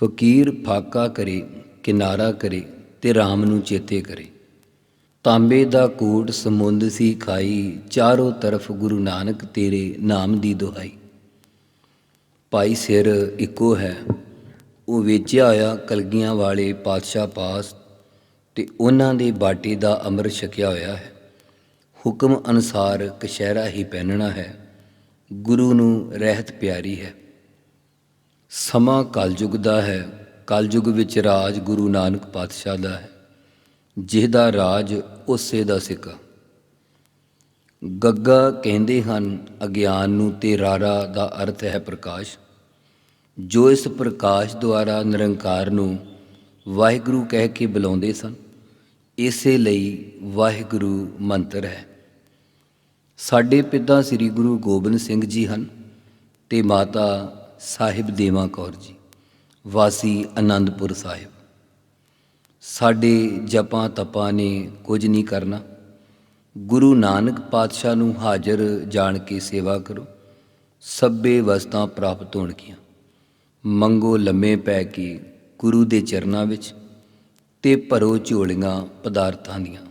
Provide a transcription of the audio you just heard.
ਫਕੀਰ ਫਾਕਾ ਕਰੇ, ਕਿਨਾਰਾ ਕਰੇ ਤੇ RAM ਨੂੰ ਚੇਤੇ ਕਰੇ। ਤਾਂਬੇ ਦਾ ਕੋਟ ਸਮੁੰਦ ਸੀ ਖਾਈ, ਚਾਰੋਂ ਤਰਫ ਗੁਰੂ ਨਾਨਕ ਤੇਰੇ ਨਾਮ ਦੀ ਦੁਹਾਈ। ਭਾਈ ਸਿਰ ਇੱਕੋ ਹੈ, ਉਹ ਵੇਚਿਆ ਹੋਇਆ ਕਲਗੀਆਂ ਵਾਲੇ ਪਾਤਸ਼ਾਹ ਪਾਸ ਤੇ ਉਹਨਾਂ ਦੇ ਬਾਟੇ ਦਾ ਅੰਮ੍ਰਿਤ ਛਕਿਆ ਹੋਇਆ ਹੈ। ਹੁਕਮ ਅਨੁਸਾਰ ਕਸ਼ਹਿਰਾ ਹੀ ਪਹਿਨਣਾ ਹੈ, ਗੁਰੂ ਨੂੰ ਰਹਿਤ ਪਿਆਰੀ ਹੈ। ਸਮਾਂ ਕਲਯੁਗ ਦਾ ਹੈ, ਕਲਯੁਗ ਵਿੱਚ ਰਾਜ ਗੁਰੂ ਨਾਨਕ ਪਾਤਸ਼ਾਹ ਦਾ ਹੈ, ਜਿਹਦਾ ਰਾਜ ਉਸੇ ਦਾ ਸਿੱਕਾ। ਗੱਗਾ ਕਹਿੰਦੇ ਹਨ, ਅਗਿਆਨ ਨੂੰ ਤੇ ਰਾਰਾ ਦਾ ਅਰਥ ਹੈ ਪ੍ਰਕਾਸ਼। ਜੋ ਇਸ ਪ੍ਰਕਾਸ਼ ਦੁਆਰਾ ਨਿਰੰਕਾਰ ਨੂੰ ਵਾਹਿਗੁਰੂ ਕਹਿ ਕੇ ਬੁਲਾਉਂਦੇ ਸਨ, ਇਸੇ ਲਈ ਵਾਹਿਗੁਰੂ ਮੰਤਰ ਹੈ। ਸਾਡੇ ਪਿਤਾ ਸ੍ਰੀ ਗੁਰੂ ਗੋਬਿੰਦ ਸਿੰਘ ਜੀ ਹਨ ਤੇ ਮਾਤਾ ਸਾਹਿਬ ਦੇਵਾ ਕੌਰ ਜੀ, ਵਾਸੀ ਆਨੰਦਪੁਰ ਸਾਹਿਬ। ਸਾਡੇ ਜਪਾਂ ਤਪਾਂ ਨੇ ਕੁਝ ਨਹੀਂ ਕਰਨਾ। ਗੁਰੂ ਨਾਨਕ ਪਾਤਸ਼ਾਹ ਨੂੰ ਹਾਜ਼ਰ ਜਾਣ ਕੇ ਸੇਵਾ ਕਰੋ। ਸਭੇ ਵਸਤਾਂ ਪ੍ਰਾਪਤ ਹੋਣਗੀਆਂ। ਮੰਗੋ ਲੰਮੇ ਪੈ ਕੇ ਗੁਰੂ ਦੇ ਚਰਨਾਂ ਵਿੱਚ ਤੇ ਭਰੋ ਝੋਲੀਆਂ ਪਦਾਰਥਾਂ ਦੀਆਂ।